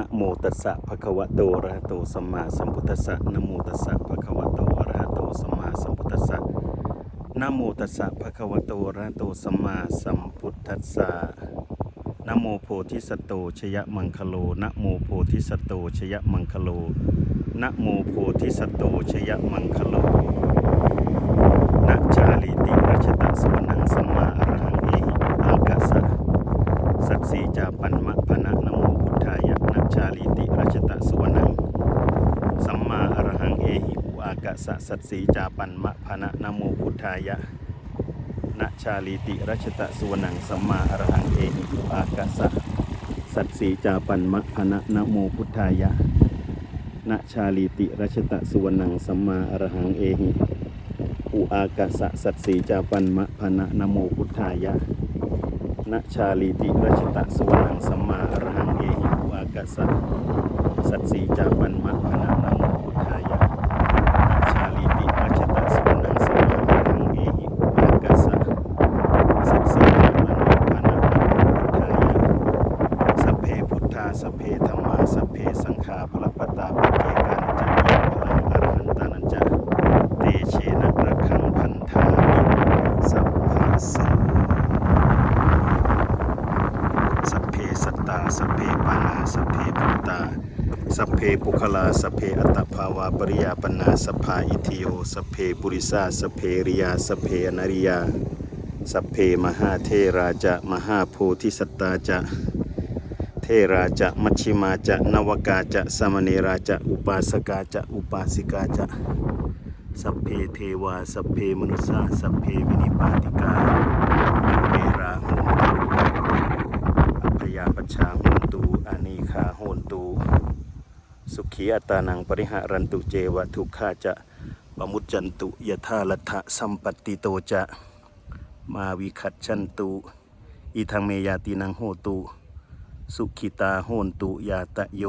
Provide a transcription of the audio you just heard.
นะโมตัสสะภะคะวะโตอะระหะโตสัมมาสัมพุทธัสสะนะโมตัสสะภะคะวะโตอะระหะโตสัมมาสัมพุทธัสสะนะโมตัสสะภะคะวะโตอะระหะโตสัมมาสัมพุทธัสสะนะโมโพธิสัตว์โตชยมังคโลนะโมโพธิสัตว์โตชยมังคโลนะโมโพธิสัตว์โตชยมังคโลนะชาลิติรัชตะสวนังสัมมาอรหังเอหิอากาสะสัตสีจาปันมะพนะนะาลิติรัชตะสุวนัง สัมมาอรหังเอหิอุอากะสะสัตสีจาปันมะพนะนโมพุทธายะนะชาลิติรัชตะสุวนังสัมมาอรหังเอหิอุอากะสะสัตสีจาปันมะพนะนโมพุทธายะนะชาลิติรัชตะสุวนังสัมมาอรหังเอหิอุอากะสะสัตสีจาปันมะพนะนโมพุทธายะนะชาลีติรัชตะสุวนังสัมมาอรหังเอหิวา กาสะสัตสีจาปันมะพนะนะโมพุทธายะชาลีติรัชตะสวนังสัมาอรหังเอหิวากาสะสัตสีจาปันมะพนะนะโมพุทธายะสัพเพพุทธาสัพเพธัมมาสัพเพสังฆาพลปตาปเจกานัจจยพลังอรหันตานัจจเตเชนะระคังพันธามิสัพพะโสสัพเพสัตตาสัพเพ สัพเพปุคลาสัพเพอัตภาวาปริยาปนาสัพพาอิทิโยสัพเพปุริสาสัพเพริยาสัพเพนริยา สัพเพมหาเทราจะมหาโพธิสัตตาจะ เทราจะมัชชิมาจะนวกาจะสมเนราจะอุปาสกาจะอุปาสิกาจะ สัพเพเทวาสัพเพมนุสสาสัพเพวินิปาติกาเวราหุนตุ อัพยาปชชาโหนตูอานีคาโหนตู สุขีอัตานังปริหารันตุเจวะทุกขาจะปมุจจันตุยถาลัทธะสัมปตติโตจะมาวิขัดชันตุ อีทางเมยาตินังโหตุ สุขิตาโหนตุยาตะโย